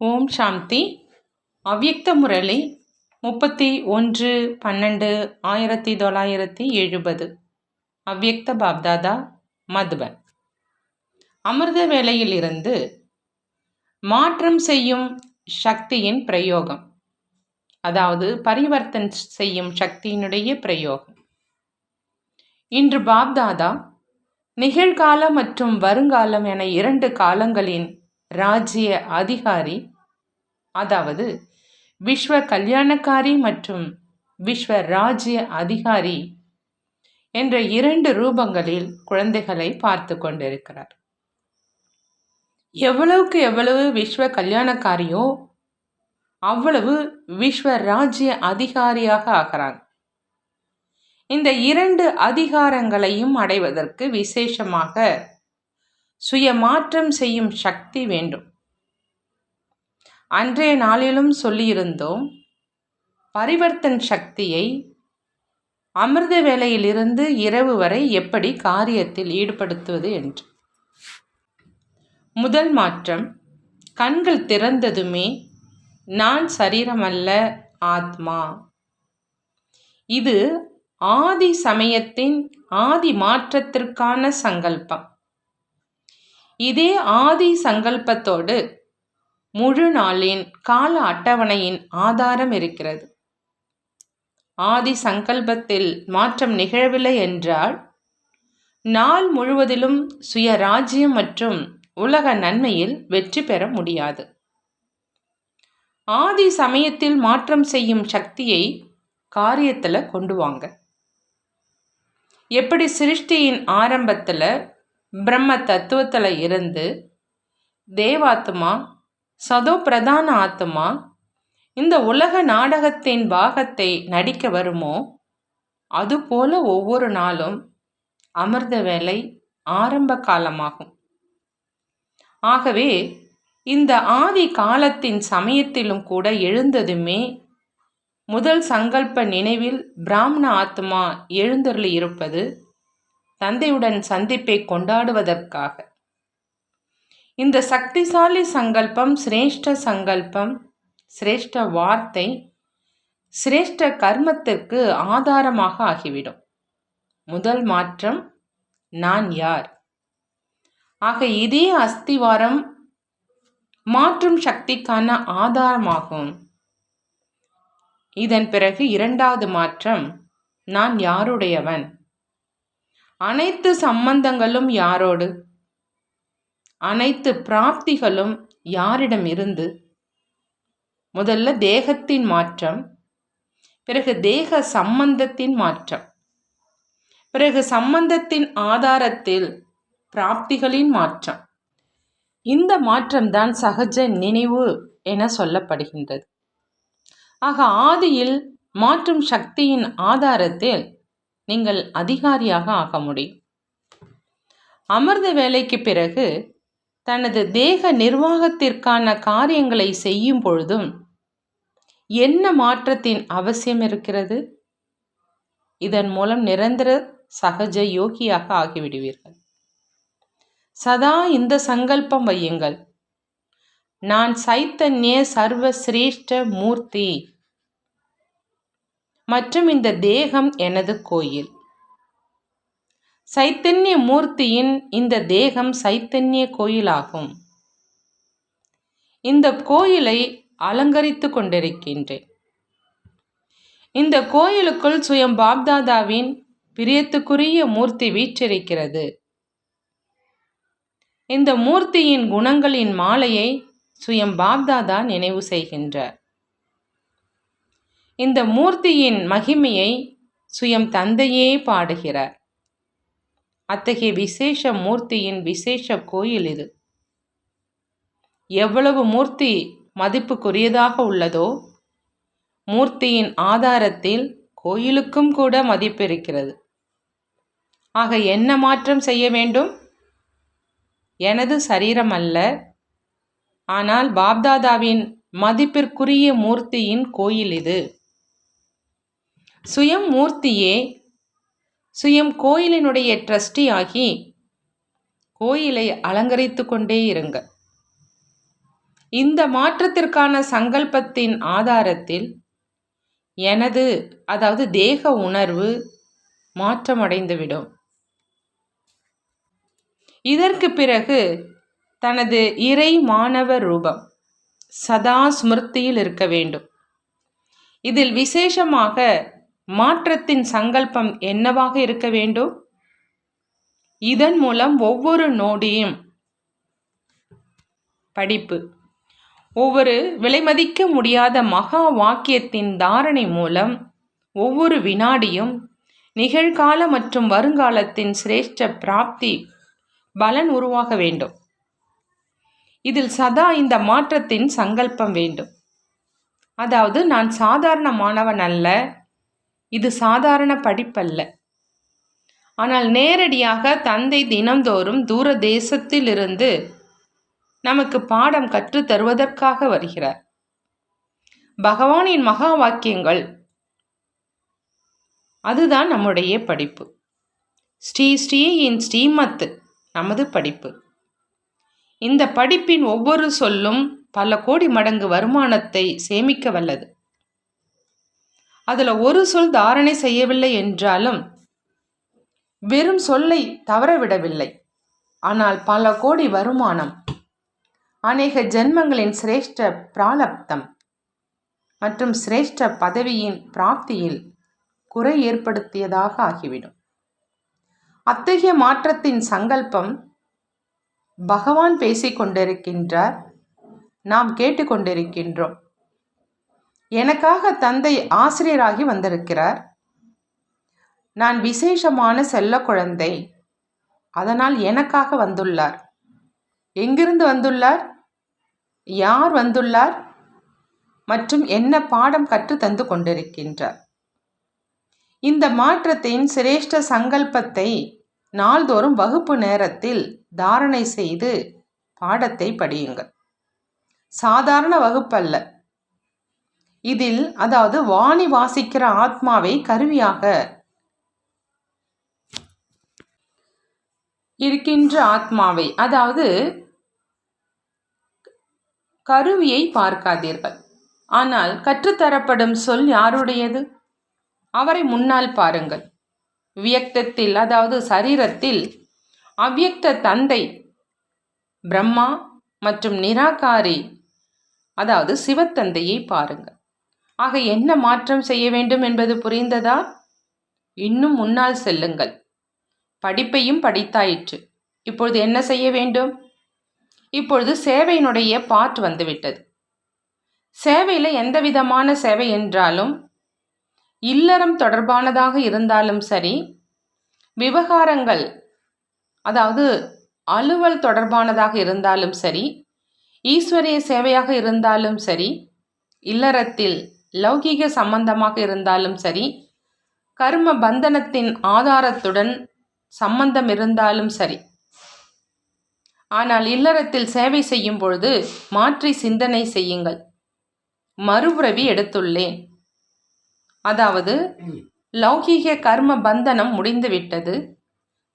ஓம் சாந்தி. அவ்யக்த முரளி முப்பத்தி ஒன்று பன்னெண்டு ஆயிரத்தி தொள்ளாயிரத்தி எழுபது. அவ்யக்த பாப்தாதா மதுபன். அமிர்த வேளையிலிருந்து மாற்றம் செய்யும் சக்தியின் பிரயோகம். அதாவது பரிவர்த்தன் செய்யும் சக்தியினுடைய பிரயோகம். இன்று பாப்தாதா நிகழ்கால மற்றும் வருங்காலம் என இரண்டு காலங்களின் ராஜ்ய அதிகாரி அதாவது விஸ்வ கல்யாணக்காரி மற்றும் விஸ்வ ராஜ்ய அதிகாரி என்ற இரண்டு ரூபங்களில் குழந்தைகளை பார்த்து கொண்டிருக்கிறார். எவ்வளவுக்கு எவ்வளவு விஸ்வ கல்யாணக்காரியோ அவ்வளவு விஸ்வ ராஜ்ய அதிகாரியாக ஆகிறாங்க இந்த இரண்டு அதிகாரங்களையும் அடைவதற்கு விசேஷமாக சுய மாற்றம் செய்யும் சக்தி வேண்டும். அன்றைய நாளிலும் சொல்லியிருந்தோம் பரிவர்த்தன் சக்தியை அமிர்த வேலையிலிருந்து இரவு வரை எப்படி காரியத்தில் ஈடுபடுத்துவது என்று. முதல் மாற்றம் கண்கள் திறந்ததுமே நான் சரீரமல்ல ஆத்மா. இது ஆதி சமயத்தின் ஆதி மாற்றத்திற்கான சங்கல்பம். இதே ஆதி சங்கல்பத்தோடு முழு நாளின் கால அட்டவணையின் ஆதாரம் இருக்கிறது. ஆதி சங்கல்பத்தில் மாற்றம் நிகழவில்லை என்றால் நாள் முழுவதிலும் சுயராஜ்யம் மற்றும் உலக நன்மையில் வெற்றி பெற முடியாது. ஆதி சமயத்தில் மாற்றம் செய்யும் சக்தியை காரியத்தில் கொண்டு வாங்க. எப்படி சிருஷ்டியின் ஆரம்பத்தில் பிரம்ம தத்துவத்தில் இருந்து தேவாத்மா சதோ பிரதான ஆத்மா இந்த உலக நாடகத்தின் பாகத்தை நடிக்க வருமோ? அதுபோல ஒவ்வொரு நாளும் அமிர்த வேலை ஆரம்ப காலமாகும். ஆகவே இந்த ஆதி காலத்தின் சமயத்திலும் கூட எழுந்ததுமே முதல் சங்கல்ப நினைவில் பிராமண ஆத்மா எழுந்தருளி இருப்பது தந்தையுடன் சந்திப்பை கொண்டாடுவதற்காக. இந்த சக்திசாலி சங்கல்பம் சிரேஷ்ட சங்கல்பம் சிரேஷ்ட வார்த்தை சிரேஷ்ட கர்மத்திற்கு ஆதாரமாக ஆகிவிடும். முதல் மாற்றம் நான் யார்? ஆக இதே அஸ்திவாரம் மாற்றும் சக்திக்கான ஆதாரமாகும். இதன் பிறகு இரண்டாவது மாற்றம் நான் யாருடையவன்? அனைத்து சம்பந்தங்களும் யாரோடு? அனைத்து பிராப்திகளும் யாரிடம் இருந்து முதல்ல தேகத்தின் மாற்றம் பிறகு தேக சம்பந்தத்தின் மாற்றம். பிறகு சம்பந்தத்தின் ஆதாரத்தில் பிராப்திகளின் மாற்றம். இந்த மாற்றம்தான் சகஜ நினைவு என சொல்லப்படுகின்றது. ஆக ஆதியில் மாற்றும் சக்தியின் ஆதாரத்தில் நீங்கள் அதிகாரியாக ஆக முடியும். அமர்ந்த வேலைக்கு பிறகு தனது தேக நிர்வாகத்திற்கான காரியங்களை செய்யும் பொழுதும் என்ன மாற்றத்தின் அவசியம் இருக்கிறது? இதன் மூலம் நிரந்தர சகஜ யோகியாக ஆகிவிடுவீர்கள். சதா இந்த சங்கல்பம் வையுங்கள். நான் சைத்தன்ய சர்வ சிரேஷ்ட மூர்த்தி. மற்றும் இந்த தேகம் எனது கோயில். சைத்தன்ய மூர்த்தியின் இந்த தேகம் சைத்தன்ய கோயிலாகும். இந்த கோயிலை அலங்கரித்து கொண்டிருக்கின்றேன். இந்த கோயிலுக்குள் சுயம் பாப்தாதாவின் பிரியத்துக்குரிய மூர்த்தி வீற்றிருக்கிறது. இந்த மூர்த்தியின் குணங்களின் மாலையை சுயம் பாப்தாதா நினைவு செய்கின்றார். இந்த மூர்த்தியின் மகிமையை சுயம் தந்தையே பாடுகிறார். அத்தகைய விசேஷ மூர்த்தியின் விசேஷ கோயில் இது. எவ்வளவு மூர்த்தி மதிப்புக்குரியதாக உள்ளதோ மூர்த்தியின் ஆதாரத்தில் கோயிலுக்கும் கூட மதிப்பு இருக்கிறது ஆக என்ன மாற்றம் செய்ய வேண்டும்? எனது சரீரம் அல்ல ஆனால் பாப்தாதாவின் மதிப்பிற்குரிய மூர்த்தியின் கோயில் இது. சுயம் மூர்த்தியே சுயம் கோயிலினுடைய ட்ரஸ்டி ஆகி கோயிலை அலங்கரித்து கொண்டே இருங்க. இந்த மாற்றத்திற்கான சங்கல்பத்தின் ஆதாரத்தில் எனது அதாவது தேக உணர்வு மாற்றமடைந்துவிடும். இதற்கு பிறகு தனது இறை மாணவ ரூபம் சதா ஸ்மிருத்தியில் இருக்க வேண்டும். இதில் விசேஷமாக மாற்றத்தின் சங்கல்பம் என்னவாக இருக்க வேண்டும்? இதன் மூலம் ஒவ்வொரு நோடியும் படிப்பு. ஒவ்வொரு விலைமதிக்க முடியாத மகா வாக்கியத்தின் தாரணை மூலம் ஒவ்வொரு வினாடியும் நிகழ்கால மற்றும் வருங்காலத்தின் சிரேஷ்ட பிராப்தி பலன் உருவாக வேண்டும். இதில் சதா இந்த மாற்றத்தின் சங்கல்பம் வேண்டும். அதாவது நான் சாதாரண மாணவன் அல்ல. இது சாதாரண படிப்பல்ல. ஆனால் நேரடியாக தந்தை தினந்தோறும் தூர தேசத்திலிருந்து நமக்கு பாடம் கற்றுத் தருவதற்காக வருகிறார். பகவானின் மகா வாக்கியங்கள் அதுதான் நம்முடைய படிப்பு. ஸ்ரீ ஸ்ரீயின் ஸ்ரீமத் நமது படிப்பு. இந்த படிப்பின் ஒவ்வொரு சொல்லும் பல கோடி மடங்கு வருமானத்தை சேமிக்க வல்லது. அதில் ஒரு சொல் தாரணை செய்யவில்லை என்றாலும் வெறும் சொல்லை தவறவிடவில்லை ஆனால் பல கோடி வருமானம் அநேக ஜென்மங்களின் சிரேஷ்ட பிராலப்தம் மற்றும் சிரேஷ்ட பதவியின் பிராப்தியில் குறை ஏற்படுத்தியதாக ஆகிவிடும். அத்தகைய மாற்றத்தின் சங்கல்பம் பகவான் பேசிக்கொண்டிருக்கின்றார் நாம் கேட்டுக்கொண்டிருக்கின்றோம். எனக்காக தந்தை ஆசிரியராகி வந்திருக்கிறார். நான் விசேஷமான செல்ல குழந்தை. அதனால் எனக்காக வந்துள்ளார். எங்கிருந்து வந்துள்ளார்? யார் வந்துள்ளார்? மற்றும் என்ன பாடம் கற்று தந்து கொண்டிருக்கின்றார்? இந்த மாற்றத்தின் சிரேஷ்ட சங்கல்பத்தை நாள்தோறும் வகுப்பு நேரத்தில் தாரணை செய்து பாடத்தை படியுங்கள். சாதாரண வகுப்பல்ல. இதில் அதாவது வாணி வாசிக்கிற ஆத்மாவை கருவியாக இருக்கின்ற ஆத்மாவை அதாவது கருவியை பார்க்காதீர்கள். ஆனால் கற்றுத்தரப்படும் சொல் யாருடையது? அவரை முன்னால் பாருங்கள். வியக்தத்தில் அதாவது சரீரத்தில் அவ்வியக்த தந்தை பிரம்மா மற்றும் நிராகாரி அதாவது சிவத்தந்தையை பாருங்கள். ஆக என்ன மாற்றம் செய்ய வேண்டும் என்பது புரிந்ததா? இன்னும் முன்னால் செல்லுங்கள். படிப்பையும் படித்தாயிற்று. இப்பொழுது என்ன செய்ய வேண்டும்? இப்பொழுது சேவையினுடைய பாட் வந்துவிட்டது. சேவையில் எந்த விதமான சேவை என்றாலும் இல்லறம் தொடர்பானதாக இருந்தாலும் சரி விவகாரங்கள் அதாவது அலுவல் தொடர்பானதாக இருந்தாலும் சரி ஈஸ்வரிய சேவையாக இருந்தாலும் சரி இல்லறத்தில் லௌகீக சம்பந்தமாக இருந்தாலும் சரி கர்ம பந்தனத்தின் ஆதாரத்துடன் சம்பந்தம் இருந்தாலும் சரி. ஆனால் இல்லறத்தில் சேவை செய்யும் பொழுது மாற்றி சிந்தனை செய்யுங்கள். மறுபிறவி எடுத்துள்ளேன். அதாவது லௌகீக கர்ம பந்தனம் முடிந்துவிட்டது.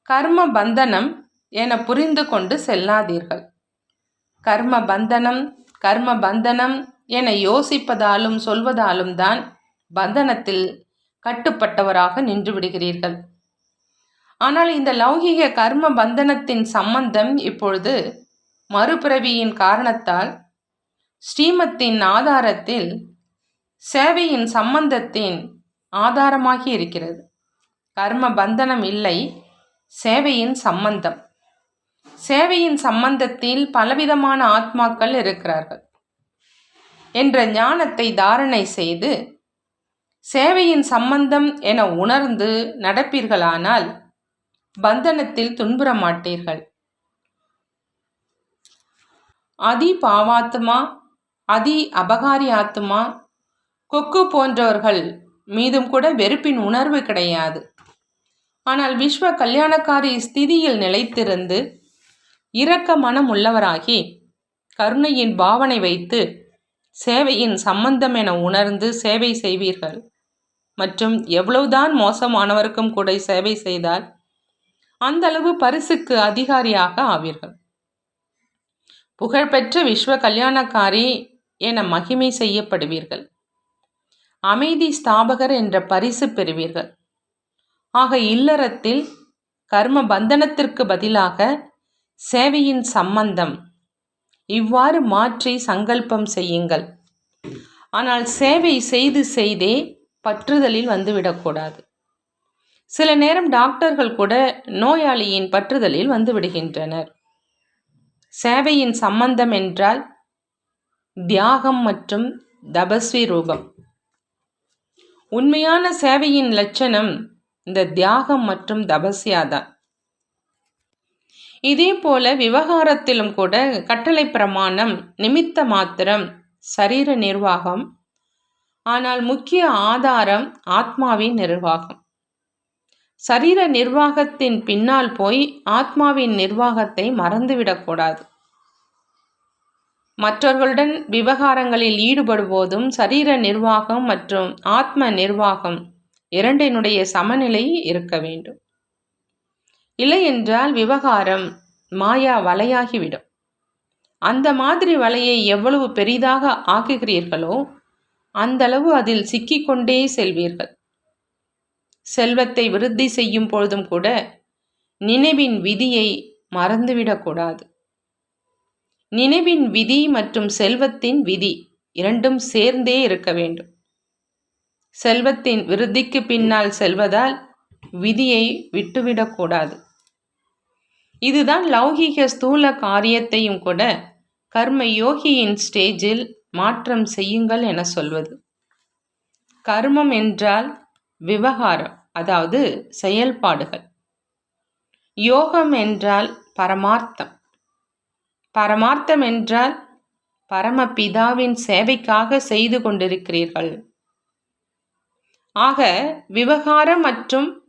கர்ம பந்தனம் என புரிந்து கொண்டு செல்லாதீர்கள். கர்ம பந்தனம் கர்ம பந்தனம் என யோசிப்பதாலும் சொல்வதாலும் தான் பந்தனத்தில் கட்டுப்பட்டவராக நின்று விடுகிறீர்கள். ஆனால் இந்த லௌகிக கர்ம பந்தனத்தின் சம்பந்தம் இப்பொழுது மறுபிறவியின் காரணத்தால் ஸ்ரீமத்தின் ஆதாரத்தில் சேவையின் சம்பந்தத்தின் ஆதாரமாகி இருக்கிறது. கர்ம பந்தனம் இல்லை சேவையின் சம்பந்தம். சேவையின் சம்பந்தத்தில் பலவிதமான ஆத்மாக்கள் இருக்கிறார்கள். என்ற ஞானத்தை தாரணை செய்து சேவையின் சம்பந்தம் என உணர்ந்து நடப்பீர்களானால் பந்தனத்தில் துன்புற மாட்டீர்கள் அதி பாவாத்மா அதி அபகாரி ஆத்மா கொக்கு போன்றவர்கள் மீதும் கூட வெறுப்பின் உணர்வு கிடையாது. ஆனால் விஸ்வ கல்யாணக்காரி ஸ்திதியில் நிலைத்திருந்து இரக்க மனம் உள்ளவராகி கருணையின் பாவனை வைத்து சேவையின் சம்பந்தம் என உணர்ந்து சேவை செய்வீர்கள். மற்றும் எவ்வளவுதான் மோசமானவருக்கும் கூட சேவை செய்தால் அந்த அளவு பரிசுக்கு அதிகாரியாக ஆவீர்கள். புகழ்பெற்ற விஸ்வ கல்யாணக்காரி என மகிமை செய்யப்படுவீர்கள். அமைதி ஸ்தாபகர் என்ற பரிசு பெறுவீர்கள். ஆக இல்லறத்தில் கர்ம பந்தனத்திற்கு பதிலாக சேவையின் சம்பந்தம் இவ்வாறு மாற்றி சங்கல்பம் செய்யுங்கள். ஆனால் சேவை செய்து செய்தே பற்றுதலில் வந்துவிடக்கூடாது சில நேரம் டாக்டர்கள் கூட நோயாளியின் பற்றுதலில் வந்து விடுகின்றனர். சேவையின் சம்பந்தம் என்றால் தியாகம் மற்றும் தபஸ்வி ரூபம். உண்மையான சேவையின் லட்சணம் இந்த தியாகம் மற்றும் தபஸ்யாதான். இதே போல விவகாரத்திலும் கூட கட்டளை பிரமாணம் நிமித்த மாத்திரம் சரீர நிர்வாகம் ஆனால் முக்கிய ஆதாரம் ஆத்மாவின் நிர்வாகம். சரீர நிர்வாகத்தின் பின்னால் போய் ஆத்மாவின் நிர்வாகத்தை மறந்துவிடக்கூடாது மற்றவர்களுடன் விவகாரங்களில் ஈடுபடுவதும் சரீர நிர்வாகம் மற்றும் ஆத்ம நிர்வாகம் இரண்டினுடைய சமநிலை இருக்க வேண்டும். இல்லையென்றால் விவகாரம் மாயா வலையாகிவிடும். அந்த மாதிரி வலையை எவ்வளவு பெரிதாக ஆக்குகிறீர்களோ அந்தளவு அதில் சிக்கிக்கொண்டே செல்வீர்கள். செல்வத்தை விருத்தி செய்யும் பொழுதும் கூட நினைவின் விதியை மறந்துவிடக்கூடாது நினைவின் விதி மற்றும் செல்வத்தின் விதி இரண்டும் சேர்ந்தே இருக்க வேண்டும். செல்வத்தின் விருத்திக்கு பின்னால் செல்வதால் விதியை விட்டுவிடக்கூடாது. இதுதான் லௌகீக ஸ்தூல காரியத்தையும் கூட கர்ம யோகியின் ஸ்டேஜில் மாற்றம் செய்யுங்கள் என சொல்வது. கர்மம் என்றால் விவகாரம் அதாவது செயல்பாடுகள். யோகம் என்றால் பரமார்த்தம். பரமார்த்தம் என்றால் பரமபிதாவின் சேவைக்காக செய்து கொண்டிருக்கிறீர்கள். ஆக விவகாரம் மற்றும்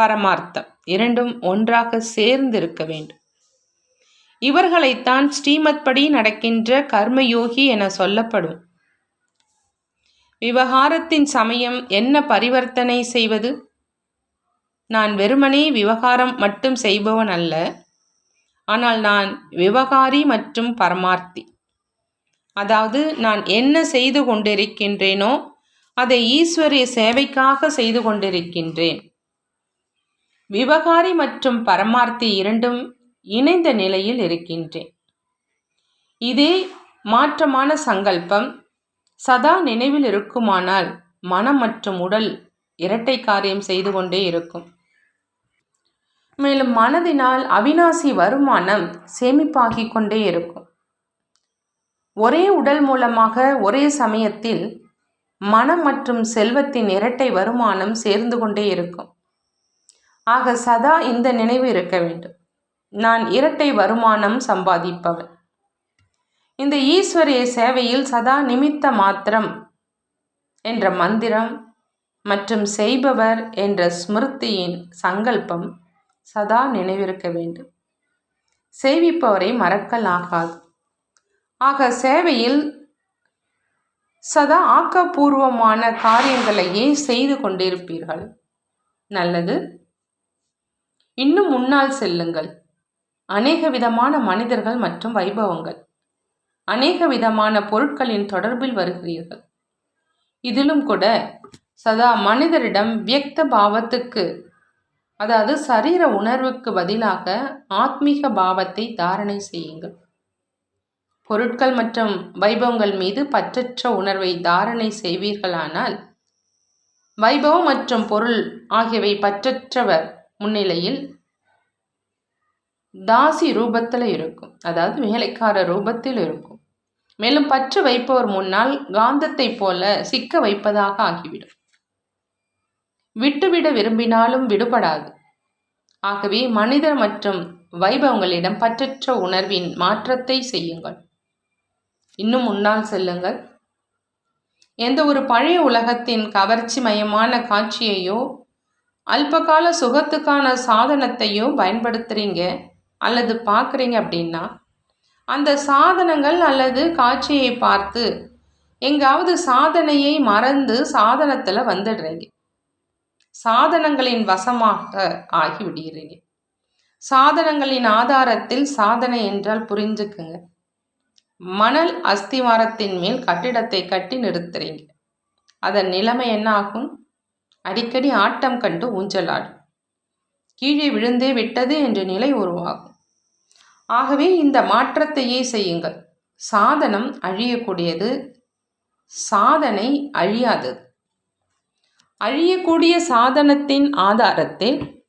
பரமார்த்தம் இரண்டும் ஒன்றாக சேர்ந்து இருக்க வேண்டும். இவர்களைத்தான் ஸ்ரீமத் படி நடக்கின்ற கர்மயோகி என சொல்லப்படும். விவகாரத்தின் சமயம் என்ன பரிவர்த்தனை செய்வது? நான் வெறுமனே விவகாரம் மட்டும் செய்பவன் அல்ல ஆனால் நான் விவகாரி மற்றும் பரமார்த்தி. அதாவது நான் என்ன செய்து கொண்டிருக்கின்றேனோ அதை ஈஸ்வரிய சேவைக்காக செய்து கொண்டிருக்கின்றேன். விவகாரி மற்றும் பரமார்த்தி இரண்டும் இணைந்த நிலையில் இருக்கின்றேன். இதே மாற்றமான சங்கல்பம் சதா நினைவில் இருக்குமானால் மனம் மற்றும் உடல் இரட்டை காரியம் செய்து கொண்டே இருக்கும். மேலும் மனதினால் அவினாசி வருமானம் சேமிப்பாகிக் கொண்டே இருக்கும். ஒரே உடல் மூலமாக ஒரே சமயத்தில் மனம் மற்றும் செல்வத்தின் இரட்டை வருமானம் சேர்ந்து கொண்டே இருக்கும். ஆக சதா இந்த நினைவு இருக்க வேண்டும். நான் இரட்டை வருமானம் சம்பாதிப்பவன். இந்த ஈஸ்வரிய சேவையில் சதா நிமித்த மாத்திரம் என்ற மந்திரம் மற்றும் செய்பவர் என்ற ஸ்மிருத்தியின் சங்கல்பம் சதா நினைவிருக்க வேண்டும். சேவிப்பவரை மறக்கல் ஆகாது. ஆக சேவையில் சதா ஆக்கப்பூர்வமான காரியங்களையே செய்து கொண்டிருப்பீர்கள். நல்லது. இன்னும் முன்னால் செல்லுங்கள். அநேக விதமான மனிதர்கள் மற்றும் வைபவங்கள். அநேக விதமான பொருட்களின் தொடர்பில் வருகிறீர்கள். இதிலும் கூட சதா மனிதரிடம் வியக்த பாவத்துக்கு அதாவது சரீர உணர்வுக்கு பதிலாக ஆத்மீக பாவத்தை தாரணை செய்யுங்கள். பொருட்கள் மற்றும் வைபவங்கள் மீது பற்றற்ற உணர்வை தாரணை செய்வீர்களானால் வைபவம் மற்றும் பொருள் ஆகியவை பற்றற்றவர் முன்னிலையில் தாசி ரூபத்தில் இருக்கும். அதாவது வேலைக்கார ரூபத்தில் இருக்கும். மேலும் பற்று வைப்பவர் முன்னால் காந்தத்தை போல சிக்க வைப்பதாக ஆகிவிடும். விட்டுவிட விரும்பினாலும் விடுபடாது. ஆகவே மனிதர் மற்றும் வைபவங்களிடம் பற்றற்ற உணர்வின் மாற்றத்தை செய்யுங்கள். இன்னும் முன்னால் செல்லுங்கள். எந்த ஒரு பழைய உலகத்தின் கவர்ச்சி மயமான காட்சியையோ அல்பகால சுகத்துக்கான சாதனத்தையோ பயன்படுத்துகிறீங்க அல்லது பார்க்குறீங்க அப்படின்னா அந்த சாதனங்கள் அல்லது காட்சியை பார்த்து எங்காவது சாதனையை மறந்து சாதனத்தில் வந்துடுறீங்க. சாதனங்களின் வசமாக ஆகிவிடுகிறீங்க. சாதனங்களின் ஆதாரத்தில் சாதனை என்றால் புரிஞ்சுக்குங்க. மணல் அஸ்திவாரத்தின் மேல் கட்டிடத்தை கட்டி நிறுத்துறீங்க. அதன் நிலைமை என்ன ஆகும்? அடிக்கடி ஆட்டம் கண்டு ஊஞ்சலாடும் கீழே விழுந்தே விட்டது என்ற நிலை உருவாகும். ஆகவே இந்த மாற்றத்தையே செய்யுங்கள். சாதனம் அழியக்கூடியது. சாதனை அழியாதது. அழியக்கூடிய சாதனத்தின் ஆதாரத்தில்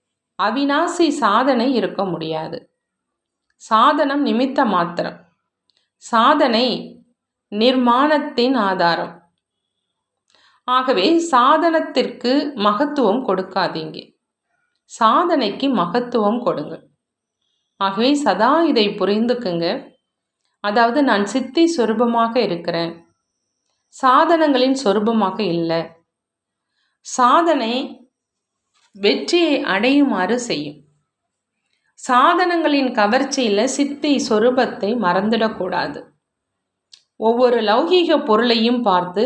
அவினாசி சாதனை இருக்க முடியாது. சாதனம் நிமித்த மாத்திரம் சாதனை நிர்மாணத்தின் ஆதாரம். ஆகவே சாதனத்திற்கு மகத்துவம் கொடுக்காதீங்க. சாதனைக்கு மகத்துவம் கொடுங்கள் ஆகவே சதா இதை புரிந்துக்குங்க. அதாவது நான் சித்தி சொரூபமாக இருக்கிறேன். சாதனங்களின் சொரூபமாக இல்லை. சாதனை வெற்றியை அடையுமாறு செய்யும். சாதனங்களின் கவர்ச்சியில் சித்தி சொரூபத்தை மறந்துடக்கூடாது. ஒவ்வொரு லௌகீக பொருளையும் பார்த்து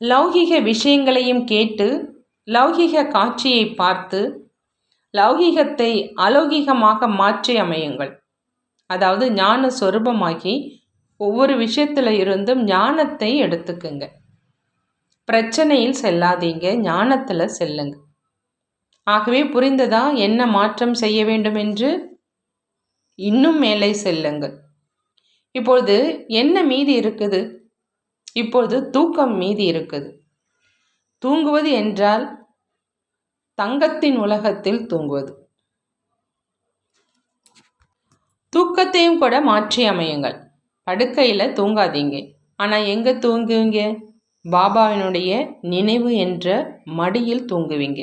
லௌகிக விஷயங்களையும் கேட்டு லௌகிக காட்சியை பார்த்து லௌகிகத்தை அலௌகிகமாக மாற்றி அமையுங்கள். அதாவது ஞான சொரூபமாகி ஒவ்வொரு விஷயத்தில் இருந்தும் ஞானத்தை எடுத்துக்குங்க. பிரச்சனையில் செல்லாதீங்க ஞானத்தில் செல்லுங்க. ஆகவே புரிந்ததா? என்ன மாற்றம் செய்ய வேண்டும் என்று இன்னும் மேலே செல்லுங்கள். இப்பொழுது என்ன மீதி இருக்குது? இப்பொழுது தூக்கம் மீதி இருக்குது. தூங்குவது என்றால் தங்கத்தின் உலகத்தில் தூங்குவது. தூக்கத்தையும் கூட மாற்றி அமையுங்கள். படுக்கையில் தூங்காதீங்க. ஆனால் எங்கே தூங்குவீங்க? பாபாவினுடைய நினைவு என்ற மடியில் தூங்குவீங்க.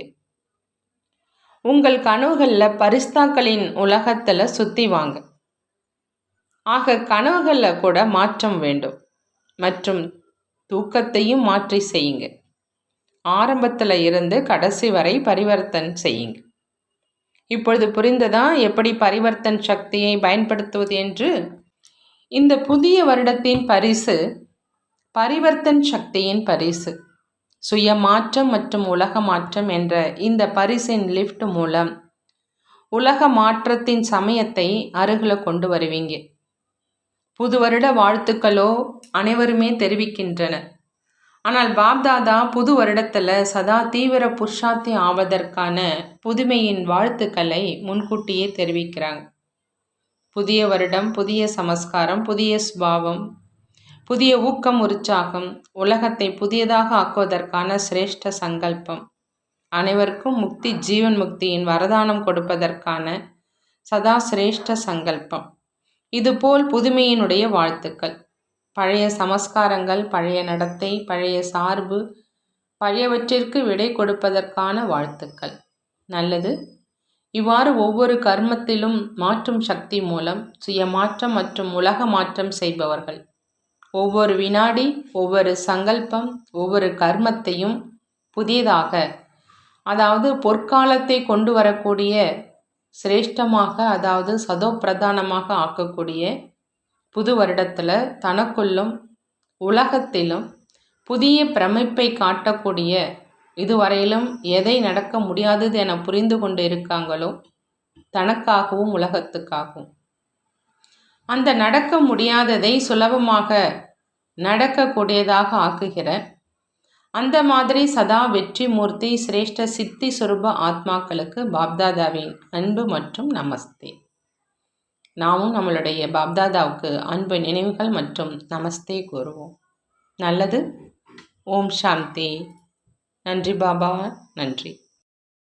உங்கள் கனவுகளில் பரிஸ்தாக்களின் உலகத்தில் சுற்றி வாங்க. ஆக கனவுகளில் கூட மாற்றம் வேண்டும். மற்றும் தூக்கத்தையும் மாற்றி செய்யுங்க. ஆரம்பத்தில் இருந்து கடைசி வரை பரிவர்த்தன் செய்யுங்க. இப்பொழுது புரிந்ததா? எப்படி பரிவர்த்தன் சக்தியை பயன்படுத்துவது என்று? இந்த புதிய வருடத்தின் பரிசு பரிவர்த்தன் சக்தியின் பரிசு. சுய மாற்றம் மற்றும் உலக மாற்றம் என்ற இந்த பரிசின் லிஃப்ட் மூலம் உலக மாற்றத்தின் சமயத்தை அருகில் கொண்டு வருவீங்க. புது வருட வாழ்த்துக்களோ அனைவருமே தெரிவிக்கின்றன. ஆனால் பாப்தாதா புது வருடத்தில் சதா தீவிர புருஷாத்தி ஆவதற்கான புதுமையின் வாழ்த்துக்களை முன்கூட்டியே தெரிவிக்கிறாங்க. புதிய வருடம் புதிய சமஸ்காரம் புதிய சுபாவம் புதிய ஊக்கம் உற்சாகம் உலகத்தை புதியதாக ஆக்குவதற்கான சிரேஷ்ட சங்கல்பம். அனைவருக்கும் முக்தி ஜீவன் முக்தியின் வரதானம் கொடுப்பதற்கான சதா சிரேஷ்ட சங்கல்பம். இதுபோல் புதுமையினுடைய வாழ்த்துக்கள். பழைய சமஸ்காரங்கள் பழைய நடத்தை பழைய சார்பு பழையவற்றிற்கு விடை கொடுப்பதற்கான வாழ்த்துக்கள். நல்லது. இவ்வாறு ஒவ்வொரு கர்மத்திலும் மாற்றும் சக்தி மூலம் சுயமாற்றம் மற்றும் உலக மாற்றம் செய்பவர்கள். ஒவ்வொரு வினாடி ஒவ்வொரு சங்கல்பம் ஒவ்வொரு கர்மத்தையும் புதியதாக அதாவது பொற்காலத்தை கொண்டு வரக்கூடிய சிரேஷ்டமாக அதாவது சதோ பிரதானமாக ஆக்கக்கூடிய புது வருடத்தில் தனக்குள்ளும் உலகத்திலும் புதிய பிரமிப்பை காட்டக்கூடிய இதுவரையிலும் எதை நடக்க முடியாதது என புரிந்து கொண்டு இருக்காங்களோ தனக்காகவும் உலகத்துக்காகவும். அந்த நடக்க முடியாததை சுலபமாக நடக்கக்கூடியதாக ஆக்குகிற அந்த மாதிரி சதா வெற்றி மூர்த்தி சிரேஷ்ட சித்தி சுரூப ஆத்மாக்களுக்கு பாப்தாதாவின் அன்பு மற்றும் நமஸ்தே. நாமும் நம்மளுடைய பாப்தாதாவுக்கு அன்பு நினைவுகள் மற்றும் நமஸ்தே கூறுவோம். நல்லது. ஓம் சாந்தி. நன்றி பாபா. நன்றி.